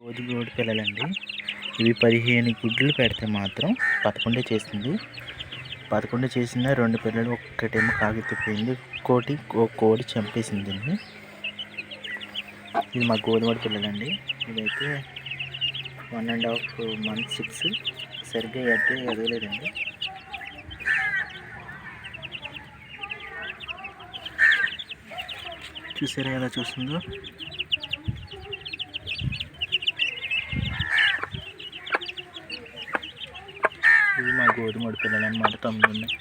గోధుమ గోడు పిల్లలండి. ఇవి పదిహేను గుడ్లు పెడితే మాత్రం పదకొండే చేసింది పదకొండు చేసిన రెండు పిల్లలు ఒక్కటేమో కాగితిపోయింది కోటి ఒక కోడి చంపేసింది ఇది మా గోధుమ పిల్లలండి. ఇదైతే one and half month six. సరిగ్గా అయితే ఎదగలేదండి చూసారా ఎలా చూస్తుందో? ఇవి మా గోధుమ పిల్లలు అనమాట తొమ్మిది ఉన్నాయి